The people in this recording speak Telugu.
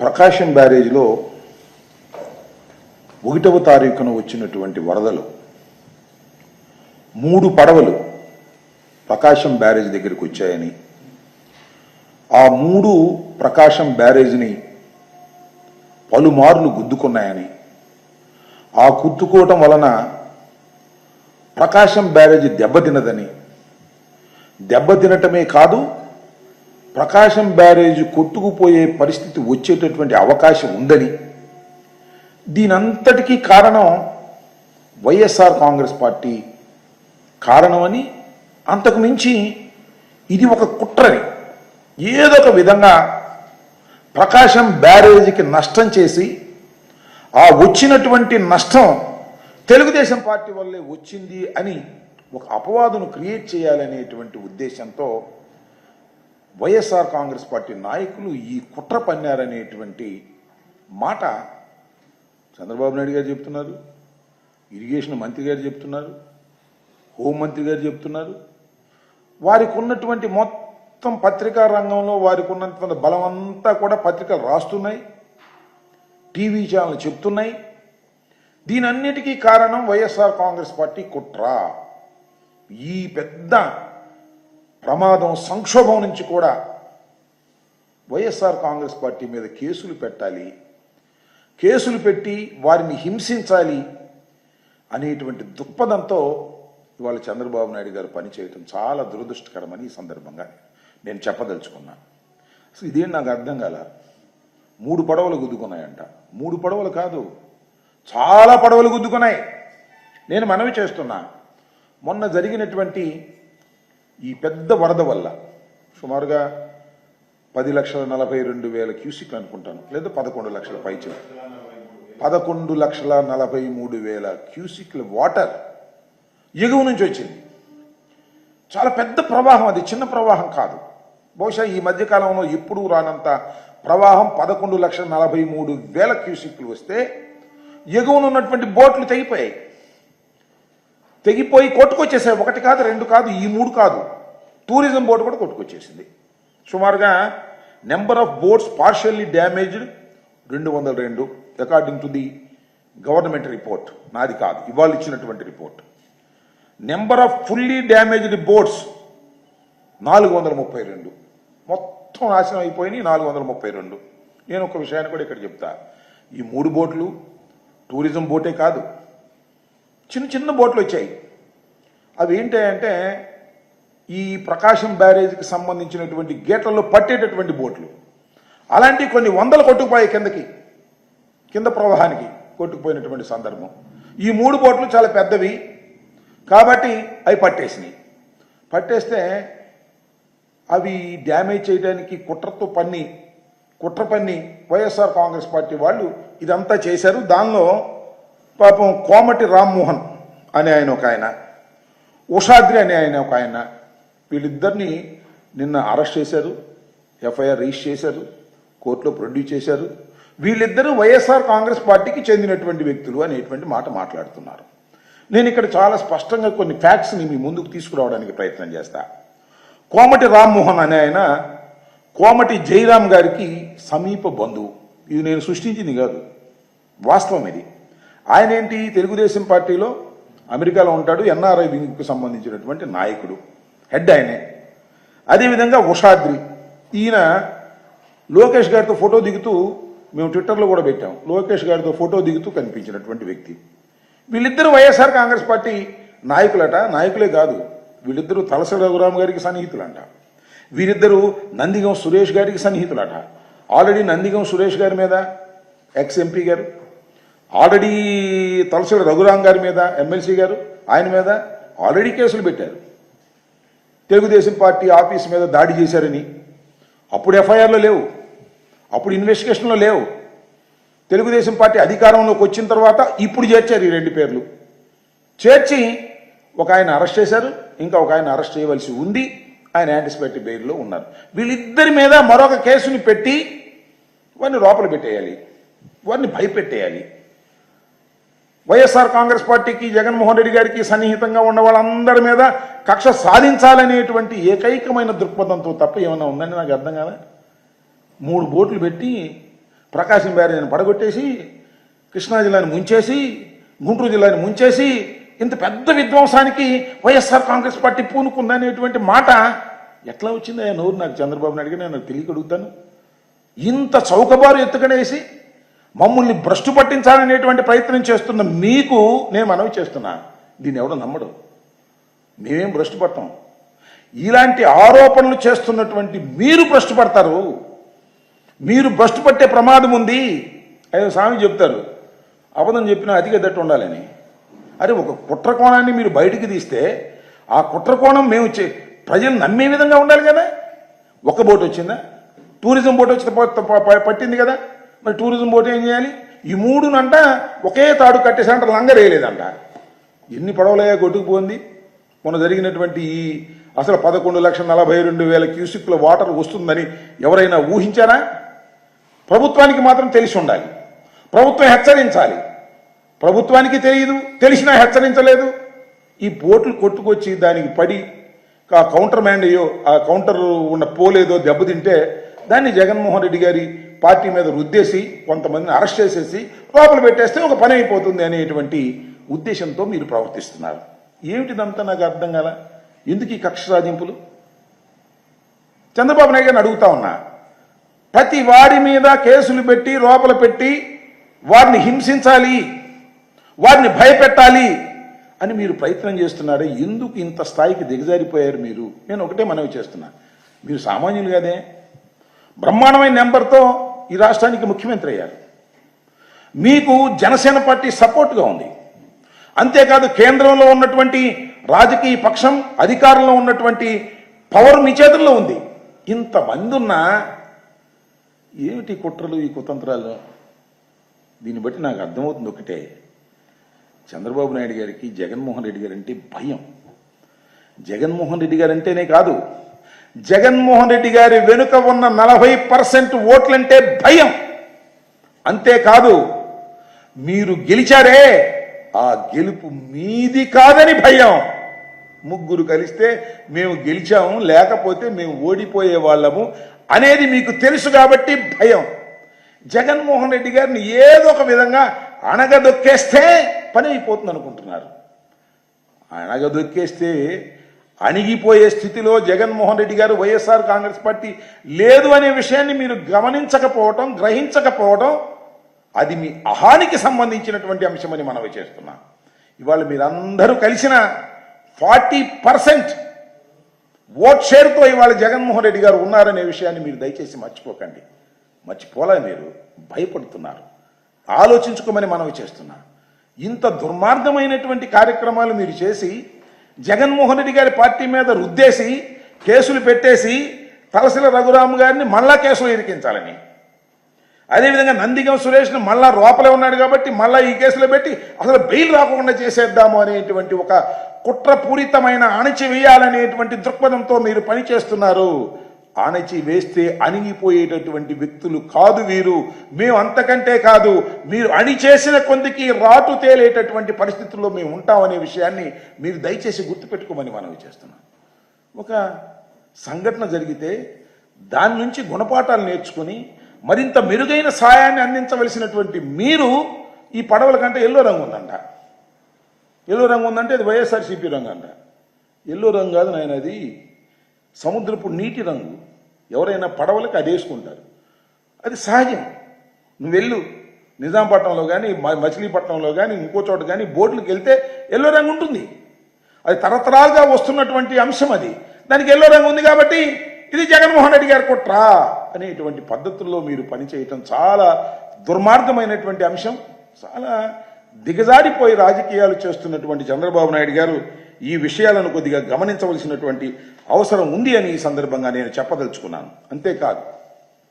ప్రకాశం బ్యారేజ్లో ఒకటవ తారీఖున వచ్చినటువంటి వరదలు మూడు పడవలు ప్రకాశం బ్యారేజ్ దగ్గరికి వచ్చాయని. ఆ మూడు ప్రకాశం బ్యారేజ్ని పలుమార్లు గుద్దుకున్నాయని. ఆ గుద్దుకోవటం వలన ప్రకాశం బ్యారేజ్ దెబ్బతినదని దెబ్బతినటమే కాదు ప్రకాశం బ్యారేజ్ కొట్టుకుపోయే పరిస్థితి వచ్చేటటువంటి అవకాశం ఉందని. దీనంతటికీ కారణం వైఎస్ఆర్ కాంగ్రెస్ పార్టీ కారణమని అంతకు మించి ఇది ఒక కుట్రని. ఏదో ఒక విధంగా ప్రకాశం బ్యారేజీకి నష్టం చేసి ఆ వచ్చినటువంటి నష్టం తెలుగుదేశం పార్టీ వల్లే వచ్చింది అని ఒక అపవాదును క్రియేట్ చేయాలనేటువంటి ఉద్దేశంతో వైఎస్ఆర్ కాంగ్రెస్ పార్టీ నాయకులు ఈ కుట్ర పన్నారనేటువంటి మాట చంద్రబాబు నాయుడు గారు చెప్తున్నారు ఇరిగేషన్ మంత్రి గారు చెప్తున్నారు హోంమంత్రి గారు చెప్తున్నారు. వారికి ఉన్నటువంటి మొత్తం పత్రికా రంగంలో వారికి ఉన్నటువంటి బలం అంతా కూడా పత్రికలు రాస్తున్నాయి టీవీ ఛానల్ చెప్తున్నాయి. దీనన్నిటికీ కారణం వైఎస్ఆర్ కాంగ్రెస్ పార్టీ కుట్ర. ఈ పెద్ద ప్రమాదం సంక్షోభం నుంచి కూడా వైఎస్ఆర్ కాంగ్రెస్ పార్టీ మీద కేసులు పెట్టాలి. కేసులు పెట్టి వారిని హింసించాలి అనేటువంటి దృక్పథంతో ఇవాళ చంద్రబాబు నాయుడు గారు పనిచేయటం చాలా దురదృష్టకరమని ఈ సందర్భంగా నేను చెప్పదలుచుకున్నాను అసలు ఇదేం నాకు అర్థం కాల? మూడు పడవలు గుద్దుకున్నాయంట. మూడు పడవలు కాదు. చాలా పడవలు గుద్దుకున్నాయి. నేను మనవి చేస్తున్నా. మొన్న జరిగినటువంటి ఈ పెద్ద వరద వల్ల సుమారుగా పది లక్షల నలభై రెండు వేల క్యూసిక్ అనుకుంటాను. లేదా పదకొండు లక్షల పైచిన పదకొండు లక్షల నలభై మూడు వేల క్యూసిక్ల వాటర్ ఎగువ నుంచి వచ్చింది. చాలా పెద్ద ప్రవాహం అది చిన్న ప్రవాహం కాదు. బహుశా ఈ మధ్యకాలంలో ఎప్పుడూ రానంత ప్రవాహం పదకొండు లక్షల నలభై మూడు వేల క్యూసిక్లు వస్తే ఎగువనున్నటువంటి బోట్లు తెగిపోయాయి. తెగిపోయి కొట్టుకొచ్చేసాయి. ఒకటి కాదు రెండు కాదు ఈ మూడు కాదు. టూరిజం బోట్ కూడా కొట్టుకొచ్చేసింది. సుమారుగా number of boats partially damaged రెండు వందల రెండు according to the government report నాది కాదు ఇవాళ ఇచ్చినటువంటి report number of fully damaged boats నాలుగు వందల ముప్పై రెండు. మొత్తం నాశనం అయిపోయినాయి నాలుగు వందల ముప్పై రెండు. నేను ఒక విషయాన్ని కూడా ఇక్కడ చెప్తా. ఈ మూడు బోట్లు టూరిజం బోటే కాదు చిన్న చిన్న బోట్లు వచ్చాయి. అవి ఏంటంటే ఈ ప్రకాశం బ్యారేజ్కి సంబంధించినటువంటి గేట్లలో పట్టేటటువంటి బోట్లు. అలాంటి కొన్ని వందలు కొట్టుకుపోయాయి కిందకి కింద ప్రవాహానికి కొట్టుకుపోయినటువంటి సందర్భం. ఈ మూడు బోట్లు చాలా పెద్దవి కాబట్టి అవి పట్టేసినాయి. పట్టేస్తే అవి డ్యామేజ్ చేయడానికి కుట్రతో పన్ని కుట్ర పన్ని వైఎస్ఆర్ కాంగ్రెస్ పార్టీ వాళ్ళు ఇదంతా చేశారు. దానిలో పాపం కోమటి రామ్మోహన్ అనే ఆయన ఒక ఆయన ఉషాద్రి అనే ఆయన ఒక ఆయన. వీళ్ళిద్దరిని నిన్న అరెస్ట్ చేశారు ఎఫ్ఐఆర్ రిజిస్టర్ చేశారు కోర్టులో ప్రొడ్యూస్ చేశారు. వీళ్ళిద్దరూ వైఎస్ఆర్ కాంగ్రెస్ పార్టీకి చెందినటువంటి వ్యక్తులు అనేటువంటి మాట మాట్లాడుతున్నారు. నేను ఇక్కడ చాలా స్పష్టంగా కొన్ని ఫ్యాక్ట్స్ని మీ ముందుకు తీసుకురావడానికి ప్రయత్నం చేస్తా. కోమటి రామ్మోహన్ అనే ఆయన కోమటి జయరాం గారికి సమీప బంధువు. ఇది నేను సృష్టించింది కాదు వాస్తవం ఇది. ఆయన ఏంటి? తెలుగుదేశం పార్టీలో అమెరికాలో ఉంటాడు ఎన్ఆర్ఐ వింగ్కు సంబంధించినటువంటి నాయకుడు హెడ్ ఆయనే. అదేవిధంగా ఉషాద్రి. ఈయన లోకేష్ గారితో ఫోటో దిగుతూ మేము ట్విట్టర్లో కూడా పెట్టాం లోకేష్ గారితో ఫోటో దిగుతూ కనిపించినటువంటి వ్యక్తి. వీళ్ళిద్దరూ వైఎస్ఆర్ కాంగ్రెస్ పార్టీ నాయకులట నాయకులే కాదు వీళ్ళిద్దరూ తలసరి రఘురామ్ గారికి సన్నిహితులంట. వీరిద్దరూ నందిగం సురేష్ గారికి సన్నిహితులట. ఆల్రెడీ నందిగం సురేష్ గారి మీద ఎక్స్ ఎంపీ గారు ఆల్రెడీ తలసరి రఘురామ్ గారి మీద ఎమ్మెల్సీ గారు ఆయన మీద ఆల్రెడీ కేసులు పెట్టారు. తెలుగుదేశం పార్టీ ఆఫీస్ మీద దాడి చేశారని. అప్పుడు ఎఫ్ఐఆర్లో లేవు. అప్పుడు ఇన్వెస్టిగేషన్లో లేవు. తెలుగుదేశం పార్టీ అధికారంలోకి వచ్చిన తర్వాత ఇప్పుడు చేర్చారు ఈ రెండు పేర్లు. చేర్చి ఒక ఆయన అరెస్ట్ చేశారు ఇంకా ఒక ఆయన అరెస్ట్ చేయవలసి ఉంది. ఆయన యాంటిసిపేటరీ బెయిల్లో ఉన్నారు. వీళ్ళిద్దరి మీద మరొక కేసుని పెట్టి వారిని లోపల పెట్టేయాలి. వారిని భయపెట్టేయాలి. వైఎస్ఆర్ కాంగ్రెస్ పార్టీకి జగన్మోహన్ రెడ్డి గారికి సన్నిహితంగా ఉన్న వాళ్ళందరి మీద కక్ష సాధించాలనేటువంటి ఏకైకమైన దృక్పథంతో తప్ప ఏమైనా ఉందని నాకు అర్థం కాదా మూడు బోట్లు పెట్టి ప్రకాశం బ్యారేజ్ని పడగొట్టేసి కృష్ణా జిల్లాని ముంచేసి గుంటూరు జిల్లాని ముంచేసి ఇంత పెద్ద విధ్వంసానికి వైఎస్ఆర్ కాంగ్రెస్ పార్టీ పూనుకుందనేటువంటి మాట ఎట్లా వచ్చింది ఆయన నోరు నాకు చంద్రబాబు నాయుడు నేను తెలియక అడుగుతాను. ఇంత చౌకబారు ఎత్తుకనేసి మమ్మల్ని భ్రష్టు పట్టించాలనేటువంటి ప్రయత్నం చేస్తున్న మీకు నేను మనవి చేస్తున్నా. దీన్ని ఎవడో నమ్మడు. మేమేం భ్రష్టు పడతాం. ఇలాంటి ఆరోపణలు చేస్తున్నటువంటి మీరు భ్రష్టు పడతారు. మీరు భ్రష్టు పట్టే ప్రమాదం ఉంది. అయ్యో స్వామి చెప్తారు. అబద్ధం చెప్పినా అతిగా దట్టు ఉండాలని. అరే ఒక కుట్ర కోణాన్ని మీరు బయటికి తీస్తే ఆ కుట్ర కోణం మేము చే- ప్రజలు నమ్మే విధంగా ఉండాలి కదా. ఒక బోటు వచ్చిందా? టూరిజం బోట్ వచ్చి పట్టింది కదా. మరి టూరిజం బోర్డు ఏం చేయాలి? ఈ మూడునంట ఒకే తాడు కట్టేసంట లంగరేయలేదంట ఎన్ని పడవలయ్యా కొట్టుకుపోయింది మొన్న జరిగినటువంటి ఈ అసలు పదకొండు లక్షల నలభై రెండు వేల క్యూసిక్ల వాటర్ వస్తుందని ఎవరైనా ఊహించారా? ప్రభుత్వానికి మాత్రం తెలిసి ఉండాలి. ప్రభుత్వం హెచ్చరించాలి. ప్రభుత్వానికి తెలియదు తెలిసినా హెచ్చరించలేదు. ఈ బోట్లు కొట్టుకొచ్చి దానికి పడి ఆ కౌంటర్ మ్యాండ్ అయ్యో ఆ కౌంటర్ ఉన్న పోలేదో దెబ్బతింటే దాన్ని జగన్మోహన్ రెడ్డి గారి పార్టీ మీద రుద్దేసి కొంతమందిని అరెస్ట్ చేసేసి లోపల పెట్టేస్తే ఒక పని అయిపోతుంది అనేటువంటి ఉద్దేశంతో మీరు ప్రవర్తిస్తున్నారు. ఏమిటిదంతా నాకు అర్థం కాల? ఎందుకు ఈ కక్ష సాధింపులు? చంద్రబాబు నాయుడు గారిని అడుగుతా ఉన్నా. ప్రతి వాడి మీద కేసులు పెట్టి లోపల పెట్టి వారిని హింసించాలి వారిని భయపెట్టాలి అని మీరు ప్రయత్నం చేస్తున్నారే. ఎందుకు ఇంత స్థాయికి దిగజారిపోయారు మీరు? నేను ఒకటే మనవి చేస్తున్నా. మీరు సామాన్యులు కదే. బ్రహ్మాండమైన నెంబర్తో ఈ రాష్ట్రానికి ముఖ్యమంత్రి అయ్యారు. మీకు జనసేన పార్టీ సపోర్ట్గా ఉంది. అంతేకాదు కేంద్రంలో ఉన్నటువంటి రాజకీయ పక్షం అధికారంలో ఉన్నటువంటి పవర్ మీ చేతుల్లో ఉంది. ఇంతమంది ఉన్నా ఏమిటి కుట్రలు ఈ కుతంత్రాలు? దీన్ని బట్టి నాకు అర్థమవుతుంది ఒకటే. చంద్రబాబు నాయుడు గారికి జగన్మోహన్ రెడ్డి గారంటే భయం. జగన్మోహన్ రెడ్డి గారంటేనే కాదు జగన్మోహన్ రెడ్డి గారి వెనుక ఉన్న నలభై పర్సెంట్ ఓట్లంటే భయం. అంతేకాదు మీరు గెలిచారే ఆ గెలుపు మీది కాదని భయం. ముగ్గురు కలిస్తే మేము గెలిచాము లేకపోతే మేము ఓడిపోయే వాళ్ళము అనేది మీకు తెలుసు కాబట్టి భయం. జగన్మోహన్ రెడ్డి గారిని ఏదో ఒక విధంగా అణగదొక్కేస్తే పని అయిపోతుంది అనుకుంటున్నారు అణగదొక్కేస్తే అణిగిపోయే స్థితిలో జగన్మోహన్ రెడ్డి గారు వైఎస్ఆర్ కాంగ్రెస్ పార్టీ లేదు అనే విషయాన్ని మీరు గమనించకపోవటం గ్రహించకపోవటం అది మీ అహానికి సంబంధించినటువంటి అంశమని మనవి చేస్తున్నా. ఇవాళ మీరందరూ కలిసిన ఫార్టీ పర్సెంట్ ఓట్ షేర్తో ఇవాళ జగన్మోహన్ రెడ్డి గారు ఉన్నారనే విషయాన్ని మీరు దయచేసి మర్చిపోకండి. మర్చిపోలే మీరు భయపడుతున్నారు. ఆలోచించుకోమని మనవి చేస్తున్నా. ఇంత దుర్మార్గమైనటువంటి కార్యక్రమాలు మీరు చేసి జగన్మోహన్ రెడ్డి గారి పార్టీ మీద రుద్దేసి కేసులు పెట్టేసి తలసిల రఘురామ్ గారిని మళ్ళా కేసులు ఇరికించాలని. అదేవిధంగా నందిగం సురేష్ను మళ్ళా లోపలే ఉన్నాడు కాబట్టి మళ్ళా ఈ కేసులో పెట్టి అసలు బెయిల్ రాకుండా చేసేద్దాము అనేటువంటి ఒక కుట్రపూరితమైన అణచివేయాలనేటువంటి దృక్పథంతో మీరు పనిచేస్తున్నారు. ఆనచి వేస్తే అణిగిపోయేటటువంటి వ్యక్తులు కాదు వీరు. మేము అంతకంటే కాదు మీరు అణిచేసిన కొందికి రాటు తేలేటటువంటి పరిస్థితుల్లో మేము ఉంటామనే విషయాన్ని మీరు దయచేసి గుర్తుపెట్టుకోమని మనవి చేస్తున్నాం ఒక సంఘటన జరిగితే దాని నుంచి గుణపాఠాలు నేర్చుకుని మరింత మెరుగైన సాయాన్ని అందించవలసినటువంటి మీరు ఈ పడవల కంటే ఎల్లో రంగు ఉందంట. ఎల్లో రంగు ఉందంటే అది వైఎస్ఆర్సీపీ రంగు అంట. ఎల్లో రంగు కాదు నాయన అది సముద్రపు నీటి రంగు. ఎవరైనా పడవలకు అది వేసుకుంటారు అది సహజం. నువ్వు వెళ్ళు. నిజాంపట్నంలో కానీ మచిలీపట్నంలో కానీ ఇంకో చోట కానీ బోట్లకు వెళ్తే ఎల్లో రంగు ఉంటుంది. అది తరతరాలుగా వస్తున్నటువంటి అంశం అది. దానికి ఎల్లో రంగు ఉంది కాబట్టి ఇది జగన్మోహన్ రెడ్డి గారి కుట్రా అనేటువంటి పద్ధతుల్లో మీరు పనిచేయటం చాలా దుర్మార్గమైనటువంటి అంశం. చాలా దిగజారిపోయి రాజకీయాలు చేస్తున్నటువంటి చంద్రబాబు నాయుడు గారు ఈ విషయాలను కొద్దిగా గమనించవలసినటువంటి అవసరం ఉంది అని ఈ సందర్భంగా నేను చెప్పదలుచుకున్నాను. అంతేకాదు